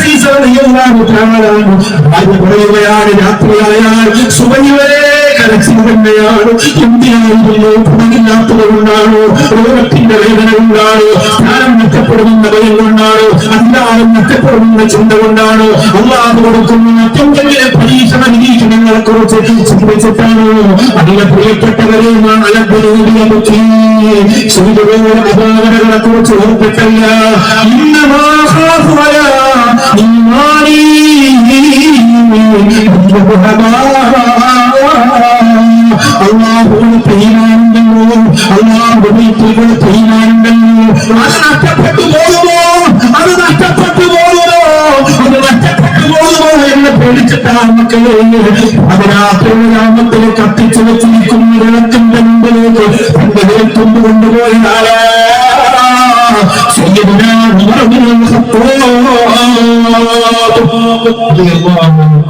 Season ഭാര്യ പറയുകയാണ് രാത്രിയായാൽ സുബനിവരെ കരച്ചിൽ തന്നെയാണ് എന്തിനായിരുന്നു ഗുണമില്ലാത്തത് കൊണ്ടാണോ വേദന കൊണ്ടാണോ സ്ഥാനം നഷ്ടപ്പെടുന്ന ഭയം കൊണ്ടാണോ അധികാരം നഷ്ടപ്പെടുന്ന ചിന്ത കൊണ്ടാണോ അള്ളാഹ് കൊടുക്കുന്ന അത്യന്തം പരീക്ഷണ നിരീക്ഷണങ്ങളെ കുറിച്ച് ചിന്തിച്ചിട്ടാണോ അതിലെ പ്രിയപ്പെട്ടവരെ നാം അലബ്ബനൂരിയ ബുദ്ധി ചെയ്തവരുടെ അപാകതകളെ കുറിച്ച് അള്ളാഹുവിന് തീരുമാനമുണ്ടല്ലോ അള്ളാഹുവിന് തീരുമാനമുണ്ടല്ലോ അത് നഷ്ടപ്പെട്ടു പോകുമോ അത് നഷ്ടപ്പെട്ടു പോകുമോ അത് നഷ്ടപ്പെട്ടു പോകുമോ എന്ന് പേടിച്ചിട്ടാണ് മക്കളെ അതിരാത്രിയാമത്തിൽ കത്തിച്ചു വെച്ചിരിക്കുന്ന വിളക്കിന്റെ മുമ്പിലേക്ക് തന്റെ കൊണ്ടുപോയ ആളാ سيدنا عمر بن الخطاب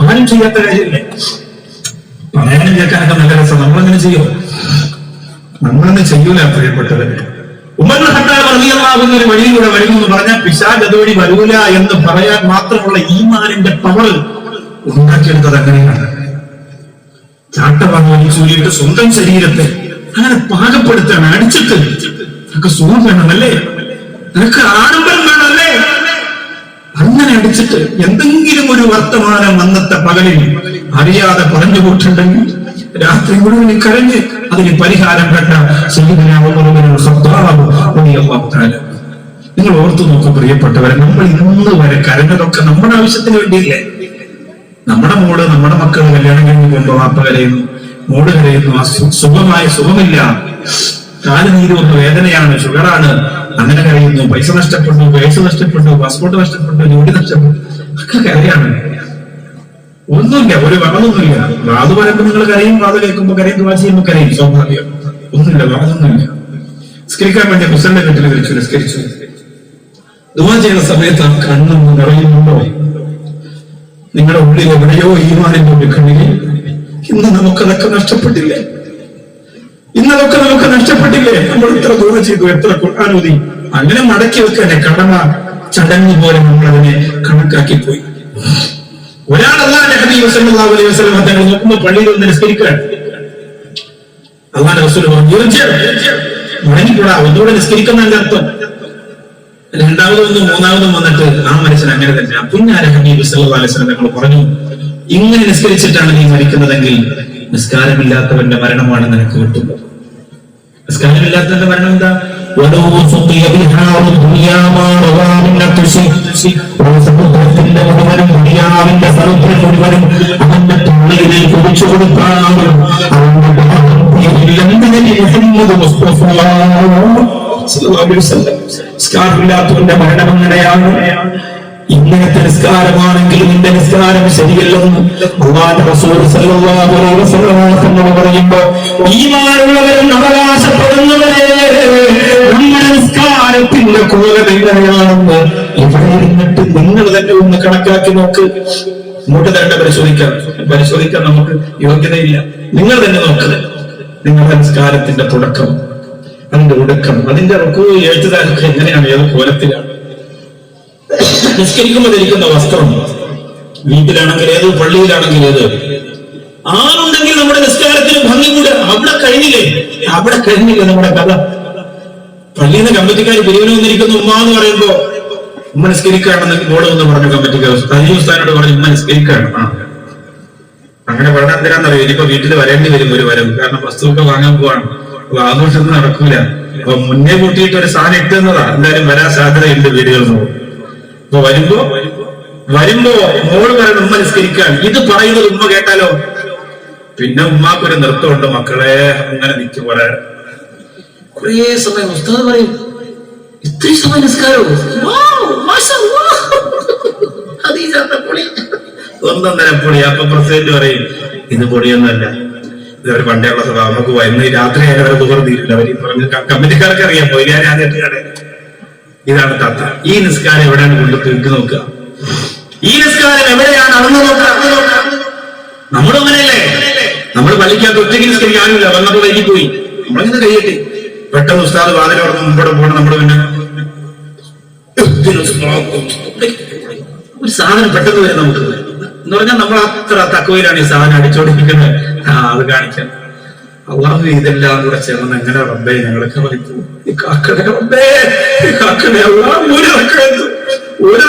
ആരും ചെയ്യാത്ത കാര്യമില്ലേ പറയാനും കേൾക്കാനൊക്കെ നല്ല രസം. നമ്മളങ്ങനെ ചെയ്യോ? നമ്മളൊന്നും ചെയ്യൂല പ്രിയപ്പെട്ടത് ഉമ്മർ ഹട്ടാബ് റളിയല്ലാഹുവിന്റെ ഒരു വഴിയിലൂടെ വരുമെന്ന് പറഞ്ഞാൽ പിശാജ് അതുവഴി വരൂല എന്ന് പറയാൻ മാത്രമുള്ള ഈമാനിന്റെ പവർ ഉണ്ടാക്കിയെടുത്തത് അങ്ങനെയാണ്. ചാട്ടവാങ്ങി ചൂരിയിട്ട് സ്വന്തം ശരീരത്തെ അങ്ങനെ പാകപ്പെടുത്താണ് അടിച്ചിട്ട് നിനക്ക് സുഖം വേണമല്ലേ നിനക്ക് ആഡംബരം വേണമല്ലേ അങ്ങനെ അടിച്ചിട്ട് എന്തെങ്കിലും ഒരു വർത്തമാനം അന്നത്തെ പകലിൽ അറിയാതെ പറഞ്ഞു പോയിട്ടുണ്ടെങ്കിൽ രാത്രി മുഴുവൻ കരഞ്ഞ് അതിന് പരിഹാരം കണ്ട നിങ്ങൾ ഓർത്തു നോക്കും പ്രിയപ്പെട്ടവരെ നമ്മൾ ഇന്ന് വരെ കരഞ്ഞതൊക്കെ നമ്മുടെ ആവശ്യത്തിന് വേണ്ടിയില്ലേ? നമ്മുടെ മോൾ നമ്മുടെ മക്കൾ കല്യാണം കഴിഞ്ഞ് പോകുമ്പോ വാപ്പ കരയുന്നു. മോൾ കരയുന്നു. സുഖമായ സുഖമില്ല. കാൽ നീര് വന്നു വേദനയാണ് ഷുഗറാണ്. അങ്ങനെ കഴിയുന്നു പൈസ നഷ്ടപ്പെട്ടു വയസ്സ് നഷ്ടപ്പെട്ടു പാസ്പോർട്ട് നഷ്ടപ്പെട്ടു ജോലി നഷ്ടപ്പെട്ടു ഒക്കെ കരയാണ്. ഒന്നുമില്ല ഒരു വളമൊന്നുമില്ല വാത് പറയുമ്പോ നിങ്ങൾ കരയും വാത് കേൾക്കുമ്പോ കരയും ദുവാ ചെയ്യുമ്പോൾ കരയും സ്വാഭാവികം. ഒന്നുമില്ല വളമൊന്നുമില്ല നിസ്കരിക്കാൻ വേണ്ടി മുസലിന്റെ വീട്ടിൽ വിളിച്ചു നിസ്കരിച്ചു. ദുവാ ചെയ്യുന്ന സമയത്ത് ആ കണ്ണൊന്ന് നിറയുന്നുണ്ടോ? നിങ്ങളുടെ ഉള്ളിൽ എവിടെയോ ഈമാനിന്റെ ഒരു കണ്ണിൽ ഇന്ന് നമുക്കതൊക്കെ നഷ്ടപ്പെട്ടില്ലേ? ഇന്നതൊക്കെ നമുക്ക് നഷ്ടപ്പെട്ടില്ലേ? എത്ര ദൂരം ചെയ്തു എത്ര ഖുർആാനോദി അങ്ങനെ മടക്കി വെക്കാനെ കടമ ചടങ്ങ് പോലെ നമ്മൾ അതിനെ കണക്കാക്കി പോയി ഒരാൾ അള്ളാന്റെ ഹബീബ് സല്ലല്ലാഹു അലൈഹി വസല്ലം തങ്ങൾ നോക്കുമ്പോൾ പള്ളിയിൽ ഒന്ന് നിസ്കരിക്കാൻ അള്ളാന്റെ റസൂൽ പറഞ്ഞു "ഇർജി', മടങ്ങിക്കൂടാ ഒന്നുകൂടെ നിസ്കരിക്കുന്നതിന്റെ അർത്ഥം. രണ്ടാമതൊന്നും മൂന്നാമതും വന്നിട്ട് ആ മനുഷ്യൻ അങ്ങനെ തന്നെ. പിന്നെ ഹബീബ് സല്ലല്ലാഹു അലൈഹി തങ്ങൾ പറഞ്ഞു ഇങ്ങനെ നിസ്കരിച്ചിട്ടാണ് നീ മരിക്കുന്നതെങ്കിൽ നിസ്കാരമില്ലാത്തവന്റെ മരണമാണ് നിനക്ക് കിട്ടുന്നത്. നിസ്കാരമില്ലാത്തതിന്റെ മരണം എന്താ? മരണം അങ്ങനെയാണ് ഇങ്ങനത്തെ നിസ്കാരമാണെങ്കിൽ നിന്റെ നിസ്കാരം ശരിയല്ലെന്ന് ഭഗവാൻ റസൂർ സല്ലല്ലാഹു അലൈഹി വസല്ലം നിസ്കാരത്തിന്റെ കോലം എങ്ങനെയാണെന്ന് ഇവിടെ ഇരുന്നിട്ട് നിങ്ങൾ തന്നെ ഒന്ന് കണക്കാക്കി നോക്ക്. ഇങ്ങോട്ട് തന്നെ പരിശോധിക്കാം. പരിശോധിക്കാൻ നമുക്ക് യോഗ്യതയില്ല. നിങ്ങൾ തന്നെ നോക്ക്. നിങ്ങളുടെ സംസ്കാരത്തിന്റെ തുടക്കം അതിന്റെ ഒടുക്കം അതിന്റെ റുക്കു എഴുത്തുകാരൊക്കെ എങ്ങനെയാണ്? ഏത് കോലത്തിലാണ്? നിസ്കരിക്കുമ്പോൾ ധരിക്കുന്ന വസ്ത്രം വീട്ടിലാണെങ്കിൽ ഏത് പള്ളിയിലാണെങ്കിൽ ഏത്? ആണുണ്ടെങ്കിൽ നമ്മുടെ നിസ്കാരത്തിന് ഭംഗി കൂടെ അവിടെ കഴിഞ്ഞില്ലേ? അവിടെ കഴിഞ്ഞില്ലേ നമ്മുടെ കഥ? പള്ളിയിൽ നിന്ന് കമ്മിറ്റിക്കാർ പിരിവിന് വന്നിരിക്കുന്ന ഉമ്മ എന്ന് പറയുമ്പോ ഉമ്മ നിസ്കരിക്കുകയാണെന്ന് മോൾ എന്ന് പറഞ്ഞു കമ്മിറ്റിക്കാർ തനി ഉസ്താനോട് പറഞ്ഞു ഉമ്മ നിസ്കരിക്കുകയാണ് അങ്ങനെ പറഞ്ഞ എന്തിനാണെന്നറിയോ ഇനിയിപ്പോ വീട്ടിൽ വരേണ്ടി വരും ഒരു വരവ് കാരണം വസ്തുവൊക്കെ വാങ്ങാൻ പോവാണ്. അപ്പൊ ആഘോഷമൊന്നും നടക്കൂല. അപ്പൊ മുന്നേ കൂട്ടിയിട്ട് ഒരു സാധനം ഇട്ടുന്നതാ എന്തായാലും വരാൻ സാധ്യതയുണ്ട് വീടുകളിൽ നിന്ന്. അപ്പൊ വരുമ്പോ വരുമ്പോ മോൾ പറയുന്ന ഉമ്മ നിസ്കരിക്കാൻ ഇത് പറയുന്നത് ഉമ്മ കേട്ടാലോ? പിന്നെ ഉമ്മാക്കൊരു നൃത്തമുണ്ട്. മക്കളെ അങ്ങനെ നിൽക്കും പറയാൻ കുറേ സമയം ഉസ്താദ് പറയും ഇത്രയും സമയം നിസ്കാരോ ഒന്നൊന്നര പൊടി അപ്പൊ പ്രസിഡന്റ് പറയും ഇത് പൊടിയൊന്നുമല്ല ഇതൊരു പണ്ടേയുള്ള സ്വഭാവം. നമുക്ക് വന്ന് രാത്രി ആയാലും ദൂരം തീരില്ല. അവർ പറഞ്ഞ് കമ്മിറ്റിക്കാർക്ക് അറിയാം. പോയി ഞാൻ ആദ്യമായിട്ട് ഇതാണ് തത്ത. ഈ നിസ്കാരം എവിടെയാണ് കൊണ്ട് തീർക്ക് നോക്കുക? ഈ നിസ്കാരം എവിടെയാണ് അളന്നു നമ്മൾ അങ്ങനെയല്ലേ? നമ്മൾ പള്ളിക്കകത്ത് ഒറ്റയ്ക്ക് നിസ്കരിക്കാനില്ല വന്നപ്പോൾ വൈകി പോയി നമ്മളിങ്ങനെ കഴിയട്ടെ പെട്ടെന്ന് ഉസ്താദ് വാതിൽ തുറന്ന് മുമ്പോട്ട് പോകണം. നമ്മുടെ പിന്നെ ഒരു സാധനം പെട്ടെന്ന് വരും. നമുക്ക് എന്ന് പറഞ്ഞാൽ നമ്മൾ അത്ര തക്കവയിലാണ് ഈ സാധനം അടിച്ചോടിപ്പിക്കുന്നത് ആ അത് കാണിക്കാൻ അള്ളാഹു ഇതെല്ലാം കൂടെ ചേർന്ന് എങ്ങനെ റബ്ബേ ഞങ്ങളൊക്കെ കാക്കണേ ഒരു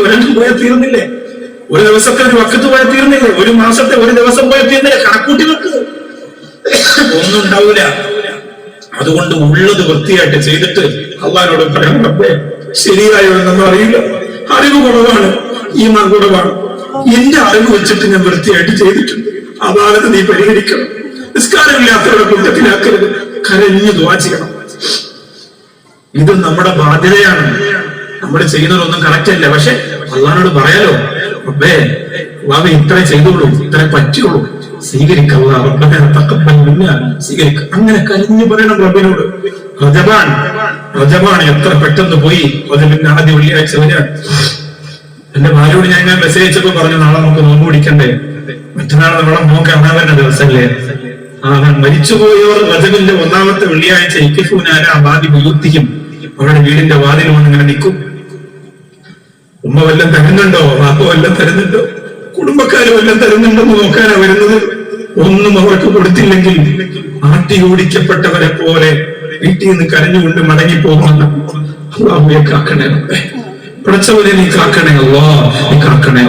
ഒരെണ്ണം പോയാൽ തീർന്നില്ലേ? ഒരു ദിവസത്തെ ഒരു വക്കത്ത് പോയാൽ തീർന്നില്ലേ? ഒരു മാസത്തെ ഒരു ദിവസം പോയാൽ തീർന്നില്ലേ? കണക്കൂട്ടി വെക്ക്. ഒന്നും ഉണ്ടാവൂല. അതുകൊണ്ട് ഉള്ളത് വൃത്തിയായിട്ട് ചെയ്തിട്ട് അള്ളഹാനോട് പറയാൻ ശരിയായോ എന്നൊന്നും അറിയില്ല. അറിവ് കുറവാണ് ഈ കുറവാണ്. എന്റെ അറിവ് വെച്ചിട്ട് ഞാൻ വൃത്തിയായിട്ട് ചെയ്തിട്ടുണ്ട്. അതാണ് നീ പരിഹരിക്കണം. നിസ്കാരമില്ലാത്തവരുടെ കൂട്ടത്തിലാക്കരുത് കരഞ്ഞു ദ്വാ ചെയ്യണം. ഇത് നമ്മുടെ ബാധ്യതയാണ്. നമ്മൾ ചെയ്യുന്നതൊന്നും കറക്റ്റ് അല്ല. പക്ഷെ അള്ളഹാനോട് പറയാലോ റബ്ബേ വാവ ഇത്രേ ചെയ്തോളൂ ഇത്ര പറ്റുള്ളൂ. സ്വീകരിക്കുക റബ്ബനെ തക്കപ്പൻ സ്വീകരിക്കുക. സ്വീകരിക്ക അങ്ങനെ കരഞ്ഞു പറയണം റബ്ബിനോട്. റജബാൻ റജബാൻ എത്ര പെട്ടെന്ന് പോയി? റജബിന്റെ ആദ്യ വെള്ളിയാഴ്ച വരാൻ. എന്റെ ഭാര്യയോട് ഞാൻ ഇങ്ങനെ മെസ്സേജ് അയച്ചപ്പോ പറഞ്ഞു നാളെ നമുക്ക് നോമ്പ് പിടിക്കണ്ടേ? മറ്റന്നാൾ നമ്മളെ കാണാൻ വരുന്ന ദിവസമല്ലേ ആ മരിച്ചുപോയവർ റജബിന്റെ ഒന്നാമത്തെ വെള്ളിയാഴ്ച ഇക്കിഫൂനാര വാതി വിയുത്തിക്കും അവരുടെ വീടിന്റെ വാതിൽ വന്ന് ഇങ്ങനെ നിൽക്കും. ഉമ്മ വല്ലതും തരുന്നുണ്ടോ? വാപ്പ വല്ലതും തരുന്നുണ്ടോ? കുടുംബക്കാർ വല്ലതും തരുന്നുണ്ടെന്ന് നോക്കാനാ വരുന്നത്? ഒന്നും അവർക്ക് കൊടുത്തില്ലെങ്കിൽ ആട്ടി ഓടിക്കപ്പെട്ടവരെ പോലെ വീട്ടിൽ നിന്ന് കരഞ്ഞുകൊണ്ട് മടങ്ങി പോകുന്ന അള്ളാഹുയെ കാക്കണേ. പടച്ചവനെ നീ കാക്കണേ അല്ലോ നീ കാക്കണേ.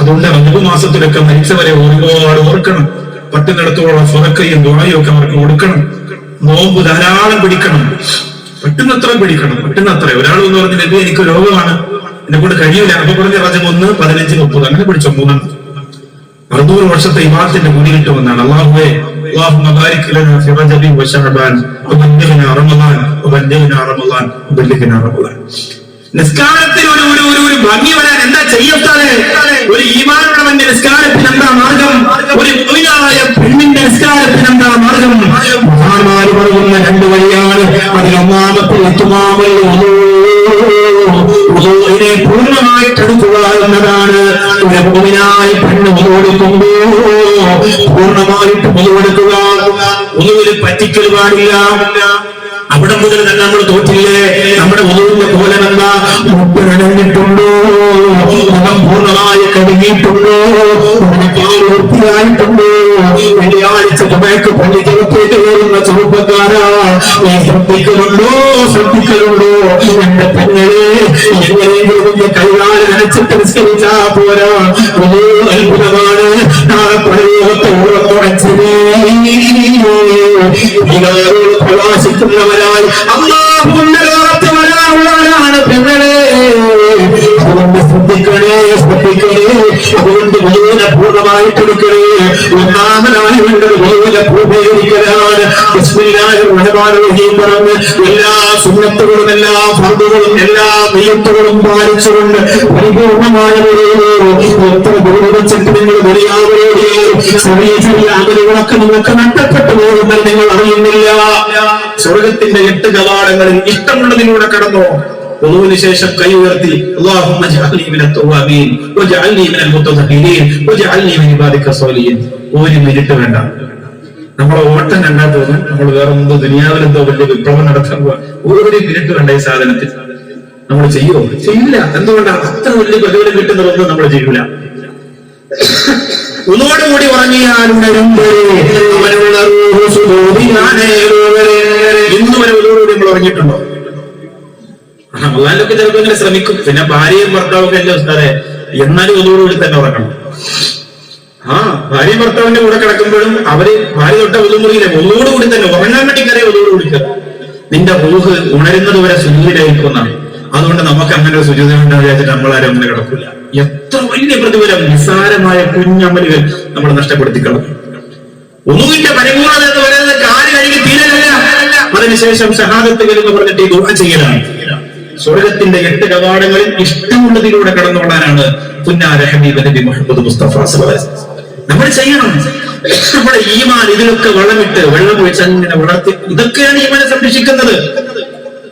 അതുകൊണ്ട് അഞ്ചു മാസത്തിലൊക്കെ മരിച്ചവരെ ഒരുപാട് ഓർക്കണം. പറ്റുന്നിടത്തോളം സ്വതക്കയും ദുണയും ഒക്കെ അവർക്ക് കൊടുക്കണം. നോമ്പ് ധാരാളം പിടിക്കണം. പറ്റുന്നത്ര പിടിക്കണം. പറ്റുന്നത്ര ഒരാൾ എന്ന് പറഞ്ഞ എനിക്ക് രോഗമാണ്. എന്നെ കൊണ്ട് കഴിയൂല. അപ്പൊ പറഞ്ഞ റജം ഒന്ന് പതിനഞ്ച് മുപ്പത്. അങ്ങനെ പിടിച്ചോ മൂന്നെണ്ണം. അറുന്നൂറ് വർഷത്തെ ഇമാത്തിന്റെ കൂലിയിട്ട് വന്നാണ് അള്ളാഹുവേ اللهم بارك لنا في رجب وشعبان وبلغنا رمضان وبلغنا رمضان وبلغنا رمضان നിസ്കാരത്തിൽ ഒരു ഒരു ഒരു ഒരു ഭംഗി വരാൻ എന്താ ചെയ്യത്താതെ ഒരു ഈമാനുള്ളവന്റെ നിസ്കാരത്തിന് എന്താ മാർഗം ഒരു മുഅ്മിനായ പെണ്ണിന്റെ നിസ്കാരത്തിന് എന്താ മാർഗം മഹാന്മാര് പറയുന്ന രണ്ട് വഴിയാണ് അതിൽ ഒന്നാമത്തെ എത്തുമാമൽ ഉദൂഇനെ പൂർണ്ണമായിട്ട് എടുക്കുക എന്നതാണ് മുഅ്മിനായ പെണ്ണ് മുതലെടുക്കുമ്പോ പൂർണമായിട്ട് പറ്റിക്കൽ പാടില്ല. അവിടെ മുതൽ തന്നെ നമ്മൾ തോറ്റില്ലേ? നമ്മുടെ ഉദൂവിന്റെ പോലെ നന്ന മുട്ടിനടഞ്ഞിട്ടുണ്ടോ മുഖം പൂർണമായി കഴുകിയിട്ടുണ്ടോ? പാൽ വൃത്തിയായിട്ടുണ്ടോ? ചെറുപ്പക്കാരാ. നീ ശ്രദ്ധിക്കുന്നുണ്ടോ ശ്രദ്ധിക്കലുണ്ടോ? എന്റെ പെങ്ങളെ എങ്ങനെയെങ്കിലും കൈകാൽ നനച്ചിട്ട് പോരാ. അത്ഭുതമാണ്. നാളെ വികാരോട് പ്രകാശിക്കുന്നവരായി വരാനുള്ളവരാണ് പെങ്ങളെ അതുകൊണ്ട് ശ്രദ്ധിക്കണേ ശ്രദ്ധിക്കണേ അതുകൊണ്ട് മുഴുവനെ പൂർണമായിട്ട് എടുക്കണേ ഒന്നാമനായി വേണ്ടത് റഹ്മാനിർ റഹീം പറഞ്ഞ് എല്ലാ സുന്നത്തുകളും എല്ലാ ഫർദുകളും എല്ലാ നെയ്യത്തുകളും പാലിച്ചുകൊണ്ട് പരിപൂർണമായ എത്ര ദൂരവച്ചിട്ട് നിങ്ങൾ ദുരിയാവരോടെയോ ചെറിയ ചെറിയ അമലുകളൊക്കെ നിങ്ങൾക്ക് നഷ്ടപ്പെട്ടു പോകുമെന്ന് നിങ്ങൾ അറിയുന്നില്ല. സ്വർഗത്തിന്റെ എട്ട് കവാടങ്ങളിൽ ഇഷ്ടമുള്ളതിലൂടെ കടന്നോ? വുളുവിന് ശേഷം കൈ ഉയർത്തി അല്ലാഹുമ്മ ജഅൽനി മിനൽ തവ്വാബീൻ വജഅൽനി മിനൽ മുത്തഖീരീൻ വജഅൽനി മിൻ ഇബാദിക സ്വാലിഹീൻ ഒരു മിനിറ്റ് വേണ്ട. നമ്മളെ ഓട്ടം കണ്ടാൽ തോന്നും നമ്മൾ വേറെ എന്തോ ദുനിയാവിലെന്തോ വലിയ വിപ്ലവം നടത്താൻ ഒരു മിനിറ്റ് വേണ്ട ഈ സാധനത്തിൽ. നമ്മൾ ചെയ്യുമോ ചെയ്യില്ല. എന്തുകൊണ്ടാണ് അത്ര വലിയ പ്രതിഫലം കിട്ടുന്നതൊന്നും നമ്മൾ ചെയ്യൂല. ഒന്നോടുകൂടി റൂഹ്. ഇന്ന് വരെ ഒന്നോടുകൂടി നമ്മൾ ഉറങ്ങിയിട്ടുണ്ടോ? റമദാനിലൊക്കെ ചിലപ്പോ ഇങ്ങനെ ശ്രമിക്കും. പിന്നെ ഭാര്യയും ഭർത്താവും ഒക്കെ എന്റെ ഉസ്താദെ? എന്നാലും കൂടി തന്നെ ഉറങ്ങണം. ആ ഭാര്യ ഭർത്താവിന്റെ കൂടെ കിടക്കുമ്പോഴും അവർ ഭാര്യ തൊട്ട ഒതുമുറിയിലെ ഒന്നുകൂടി തന്നെ ഉറങ്ങാൻ വേണ്ടി കയറിയ ഒതുകൂടി കയറും നിന്റെ റൂഹ് ഉണരുന്നത് വരെ സുജൂതിലായിരിക്കുന്നതാണ് അതുകൊണ്ട് നമുക്ക് അങ്ങനെ ഒരു സുജൂതി ഉണ്ടാകുന്ന വിചാരിച്ചിട്ട് നമ്മളാരും അങ്ങനെ കിടക്കില്ല എത്ര വലിയ പ്രതിഫലം നിസ്സാരമായ കുഞ്ഞമലുകൾ നമ്മൾ നഷ്ടപ്പെടുത്തി കളഞ്ഞു ഒന്നുവിന്റെ പരിപൂർണത എന്ന് പറയുന്നത് കാൽ കഴുകി തീരല്ല അതിനുശേഷം ഷഹാദത്തുകൾ എന്ന് പറഞ്ഞിട്ട് ഈ ദുഃഖം ചെയ്യലാണ് സ്വർഗത്തിന്റെ എട്ട് കവാടങ്ങളിൽ ഇഷ്ടമുള്ളതിലൂടെ കടന്നുകൊള്ളാനാണ് പുന്നാര നബി മുഹമ്മദ് മുസ്തഫ. നമ്മൾ ചെയ്യണം. നമ്മുടെ ഈമാൻ ഇതിലൊക്കെ വളമിട്ട് വെള്ളം ഒഴിച്ച് അങ്ങനെ വളർത്തി. ഇതൊക്കെയാണ് ഈമാനെ സംരക്ഷിക്കുന്നത്.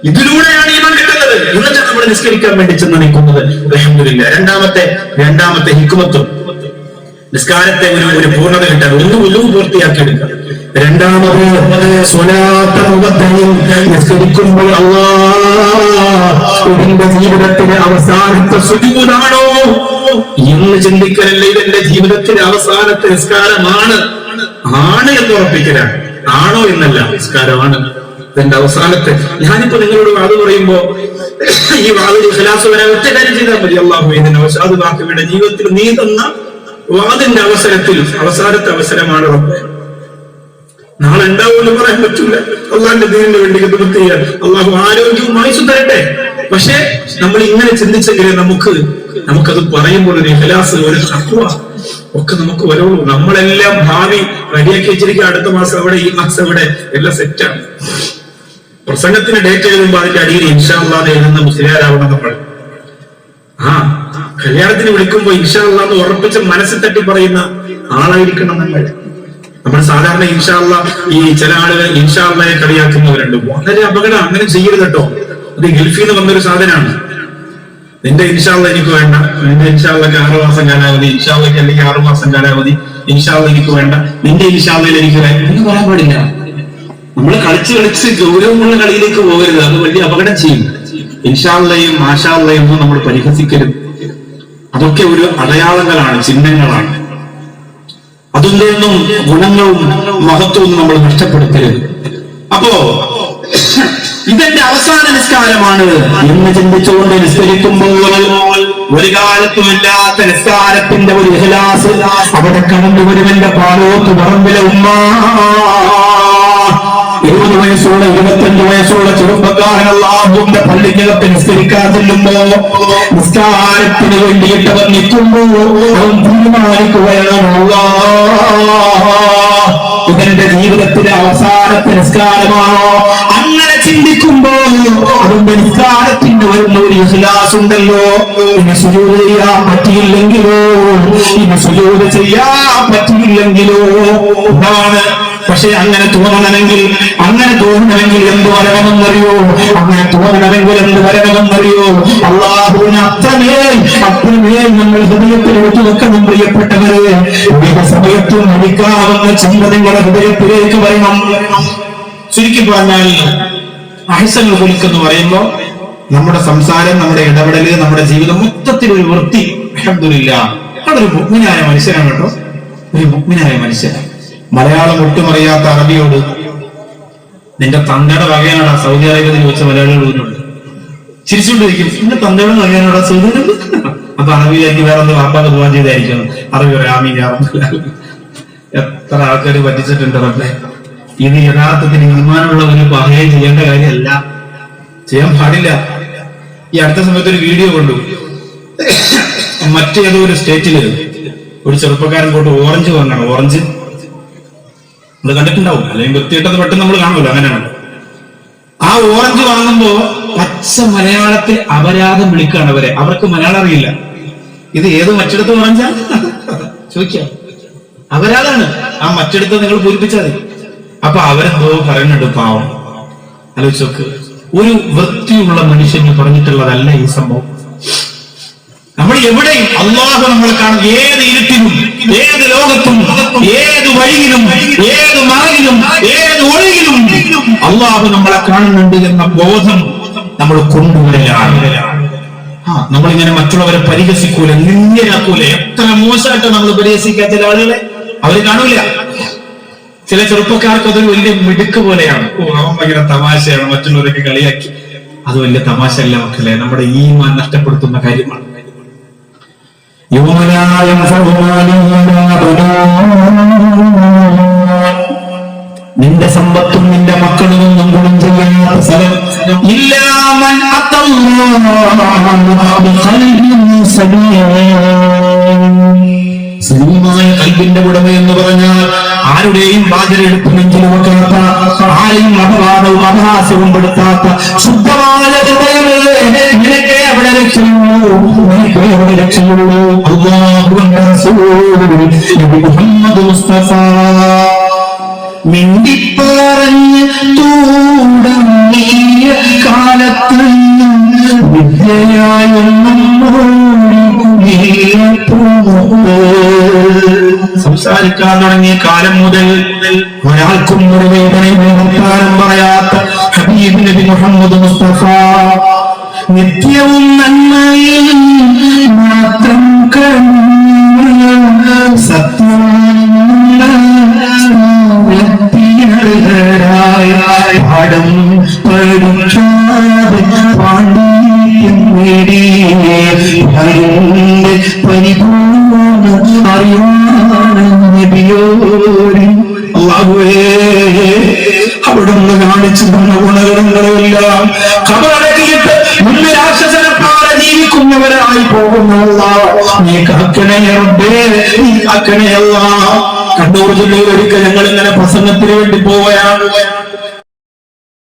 ഇതിലൂടെയാണ് ഈമാൻ കിട്ടുന്നത്. എന്നിട്ട് നമ്മൾ നിസ്കരിക്കാൻ വേണ്ടി ചെന്ന് നിൽക്കുന്നത് അൽഹംദുലില്ലാ. രണ്ടാമത്തെ രണ്ടാമത്തെ ഹിക്കുമത്വം നിസ്കാരത്തെ ഒരു ഒരു പൂർണത കിട്ടാൻ ഒന്ന് ഒന്നും പൂർത്തിയാക്കി എടുക്കുക രണ്ടാമത് അവസാനത്തെ സുജൂതാണോ? എന്ന് ചിന്തിക്കലല്ല ഇതെന്റെ ജീവിതത്തിലെ അവസാനത്തെ നിസ്കാരമാണ്? ആണ് എന്ന് ഉറപ്പിക്കലാണ്. ആണോ എന്നല്ല നിസ്കാരമാണ്. ഇതെന്റെ അവസാനത്തെ. ഞാനിപ്പോ നിങ്ങളോട് വാത് പറയുമ്പോ ഈ വാതിൽ ഇഖലാസ് വരാൻ ഒറ്റ കാര്യം ചെയ്താൽ മതി. അള്ളാഹു ഇതിന്റെ അവസാദ് ബാക്കിയുടെ ജീവിതത്തിൽ നീ തന്ന വാതിന്റെ അവസരത്തിൽ അവസാനത്തെ അവസരമാണ് റബ്ബ്. നാളെ ഉണ്ടാവുമെന്ന് പറയാൻ പറ്റില്ല അള്ളാഹിന്റെ ദീനിന് വേണ്ടി ഹിദ്മത്ത് ചെയ്യാൻ. അള്ളാഹു ആരോഗ്യവും ആയുസ് തരട്ടെ പക്ഷെ നമ്മൾ ഇങ്ങനെ ചിന്തിച്ചെങ്കിലേ നമുക്ക് നമുക്കത് പറയുമ്പോൾ ഒരു ഇഹലാസ് ഒരു ഹക്വ ഒക്കെ നമുക്ക് വരുള്ളൂ. നമ്മളെല്ലാം ഭാവി റെഡിയാക്കി വെച്ചിരിക്കുക അടുത്ത മാസം എവിടെ ഈ മാസം എവിടെ എല്ലാം സെറ്റാണ് പ്രസംഗത്തിന് ഡേറ്റ് എഴുതുമ്പോൾ അതിന്റെ അടിയിൽ ഇൻഷാല്ലാന്ന് എഴുതുന്ന മുസ്ലിയാരാവണം നമ്മൾ ആ കല്യാണത്തിന് വിളിക്കുമ്പോൾ വിളിക്കുമ്പോ ഇൻഷാല്ലാന്ന് ഉറപ്പിച്ച് മനസ്സിൽ തട്ടി പറയുന്ന ആളായിരിക്കണം നമ്മൾ. നമ്മൾ സാധാരണ ഇൻഷാല്ല ഈ ചില ആളുകൾ ഇൻഷാല്ലയെ കളിയാക്കുന്നവരുണ്ട്. വളരെ അപകടം അങ്ങനെ ചെയ്യരുത് കേട്ടോ. അത് ഗൾഫിൽ നിന്ന് വന്നൊരു സാധനമാണ്. നിന്റെ ഇൻഷാല്ല എനിക്ക് വേണ്ട. നിന്റെ ഇൻഷാല്ലക്ക് ആറു മാസം കാലാവധി. ഇൻഷാല്ലക്ക് അല്ലെങ്കിൽ ആറു മാസം കാലാവധി. ഇൻഷാല്ല എനിക്ക് വേണ്ട. നിന്റെ ഇൻഷാല്ലയിൽ എനിക്ക് വേണ്ട. എന്ന് പറയാൻ പാടില്ല. നമ്മൾ കളിച്ച് കളിച്ച് ഗൗരവമുള്ള കളിയിലേക്ക് പോകരുത്. അത് വലിയ അപകടം ചെയ്യും. ഇൻഷാള്ളയും ആശാള്ളയും ഒന്നും നമ്മൾ പരിഹസിക്കരുത്. അതൊക്കെ ഒരു അടയാളങ്ങളാണ് ചിഹ്നങ്ങളാണ്. അതിൽ നിന്നും ഗുണങ്ങളും മഹത്വവും നമ്മൾ നഷ്ടപ്പെടുത്തരുത്. അപ്പോ ഇതെന്റെ അവസാന നിസ്കാരമാണ് എന്ന് ചിന്തിച്ചുകൊണ്ട് നിസ്കരിക്കുമ്പോൾ ഒരു കാലത്തുമില്ലാത്ത നിസ്കാരത്തിന്റെ ഒരു ഇഹലാസ് അവിടെ കടന്നു വരുമെന്റെ പാലോത്ത് പറമ്പിലെ ഉമ്മ. ഇരുപത് വയസ്സുള്ള ഇരുപത്തഞ്ച് വയസ്സുള്ള ചെറുപ്പക്കാരനല്ലാഹുവിന്റെ പള്ളിക്കകത്ത് നിസ്കരിക്കാൻ ചെല്ലുമ്പോ നിസ്കാരത്തിന് വേണ്ടിയിട്ട് അവൻ നിൽക്കുമ്പോ അവൻ തീരുമാനിക്കുകയാണ് ഇവന്റെ ജീവിതത്തിലെ അവസാനത്തെ നിസ്കാരമാണോ? അങ്ങനെ ചിന്തിക്കുമ്പോ അതിന്റെ നിസ്കാരത്തിന് വരുന്ന ഒരു ഇഹ്ലാസ് ഉണ്ടല്ലോ. ഇനി സുജൂത് ചെയ്യാൻ പറ്റിയില്ലെങ്കിലോ? ഇനി സുജൂത് ചെയ്യാൻ പറ്റിയില്ലെങ്കിലോ? ഇതാണ് പക്ഷെ അങ്ങനെ തോന്നണമെങ്കിൽ അങ്ങനെ തോന്നണമെങ്കിൽ എന്ത് വരണമെന്നറിയോ? അങ്ങനെ തോന്നണമെങ്കിൽ എന്ത് വരണമെന്നറിയോ? അള്ളാഹുവിന് അത്രമേൽ അത്രമേൽ നമ്മൾ ഹൃദയത്തിൽ എടുത്തു വെക്കണം പ്രിയപ്പെട്ടവരെ. ഏത് സമയത്തും മരിക്കാവുന്ന ചിന്ത നിങ്ങളുടെ ഹൃദയത്തിലേക്ക് വരണം. ചുരുക്കി പറഞ്ഞാൽ അഹസൻ കുലിക്ക് എന്ന് പറയുമ്പോ നമ്മുടെ സംസാരം നമ്മുടെ ഇടപെടൽ നമ്മുടെ ജീവിതം മൊത്തത്തിൽ ഒരു വൃത്തി. അഹമ്മദില്ല അതൊരു മുഗ്മിനായ മനുഷ്യനാണ് കേട്ടോ. ഒരു മുഗ്മിനായ മനുഷ്യനാണ്. മലയാളം ഒട്ടുമറിയാത്ത അറബിയോട് നിന്റെ തന്തയുടെ വകയാണ് സൗദി അറേബ്യയിൽ ചോദിച്ച മലയാളികൾ പറഞ്ഞുണ്ട്. ചിരിച്ചുകൊണ്ടിരിക്കും. നിന്റെ തന്തയുടെ വകയാണ് സൗദി അറേബ്യ അപ്പൊ അറബിയിലേക്ക് വേറെ ഒന്ന് വാപ്പാക്ക് പോകാൻ ചെയ്തായിരിക്കും. അറബി പറയാം ആമീൻ യാ റബ്ബൽ ആലമീൻ. എത്ര ആൾക്കാർ പറ്റിച്ചിട്ടുണ്ട് റബ്ബെ. ഇത് യഥാർത്ഥത്തിൽ ഈമാനുള്ള ഒരു പറയുകയും ചെയ്യേണ്ട കാര്യമല്ല. ചെയ്യാൻ പാടില്ല. ഈ അടുത്ത സമയത്ത് ഒരു വീഡിയോ കണ്ടു. മറ്റേതോ ഒരു സ്റ്റേറ്റിൽ ഒരു ചെറുപ്പക്കാരൻ കൊണ്ട് ഓറഞ്ച് വാങ്ങണം. ഓറഞ്ച് അത് കണ്ടിട്ടുണ്ടാവും. അല്ലെങ്കിൽ വൃത്തിയിട്ടത് പെട്ടെന്ന് നമ്മൾ കാണുമല്ലോ അങ്ങനെയാണ്. ആ ഓറഞ്ച് വാങ്ങുമ്പോ പച്ച മലയാളത്തിൽ അപരാധം വിളിക്കുകയാണ് അവരെ. അവർക്ക് മലയാളം അറിയില്ല. ഇത് ഏത് മറ്റിടത്ത് ഓറഞ്ചാ ചോദിക്കാം അപരാധാണ് ആ മറ്റിടത്ത് നിങ്ങൾ പൂരിപ്പിച്ചാൽ മതി. അപ്പൊ അവരെന്തോ പറയുന്നുണ്ട് പാവം. ആലോചിച്ചോക്ക് ഒരു വൃത്തിയുള്ള മനുഷ്യന് പറഞ്ഞിട്ടുള്ളതല്ല ഈ സംഭവം. നമ്മൾ എവിടെയും അള്ളാഹു നമ്മളെ കാണും. ഏത് ഇരുട്ടിലും ഏത് ലോകത്തും ഏത് വഴിയിലും ഏത് മറയിലും ഏത് ഒഴിയിലും അള്ളാഹു നമ്മളെ കാണുന്നുണ്ട് എന്ന ബോധം നമ്മൾ കൊണ്ടുവരികയാണ്. ആ നമ്മളിങ്ങനെ മറ്റുള്ളവരെ പരിഹസിക്കൂല നിന്ദനാക്കൂല എത്ര മോശമായിട്ട് നമ്മൾ പരിഹസിക്കാൻ ചില ആളുകളെ? അവർ കാണൂല. ചില ചെറുപ്പക്കാർക്ക് അതൊരു വലിയ മിടുക്ക് പോലെയാണ്. അവൻ ഭയങ്കര തമാശയാണ് മറ്റുള്ളവരൊക്കെ കളിയാക്കി. അത് വലിയ തമാശ അല്ല മക്കളെ നമ്മുടെ ഈ മാൻ നഷ്ടപ്പെടുത്തുന്ന കാര്യമാണ്. നിന്റെ സമ്പത്തും നിന്റെ മക്കളും ഒന്നും ഗുണം ചെയ്യാത്ത സ്ഥലം ഇല്ലാമൻ ഉടമ എന്ന് പറഞ്ഞാൽ ആരുടെയും ബാധ്യതയെടുത്ത് നെഞ്ചിൽ വെക്കാത്ത ആരെയും അപവാദവും അപഹാസ്യവും പെടുത്താത്ത ശുദ്ധമായ ഹൃദയമേ നിനക്കേ അവിടെ രക്ഷയുള്ളൂ. മുഹമ്മദ് മുസ്തഫ മിണ്ടിപ്പറഞ്ഞ് തൂടങ്ങിയ കാലത്ത് സംസാരിക്കാൻ തുടങ്ങിയ കാലം മുതൽ ഒരാൾക്കും ഒരു വേദനയും പറയാത്ത ഹബീബ് നബി മുഹമ്മദ് മുസ്തഫ നിത്യവും നന്മയിൽ മാത്രം കണ്ണ സത്യം പാഠം പഠിക്കാതെ പാണ്ഡിത്യം നേടിയേ. പരിപൂർണ അള്ളാഹുവേ അവിടുന്ന് കാണിച്ചു തന്ന ഗുണഗണങ്ങളെല്ലാം കബറടക്കിയിട്ട് മുന്നിൽ രാക്ഷസനപ്പാടെ ജീവിക്കുന്നവരായി പോകുന്നല്ല നീ കാക്കണേ റബ്ബേ നീ കാക്കണേ അല്ലാ കണ്ണൂർ ജില്ലയിൽ ഒരിക്കൽ ഞങ്ങൾ ഇങ്ങനെ പ്രസംഗത്തിന് വേണ്ടി പോവുകയാണ്.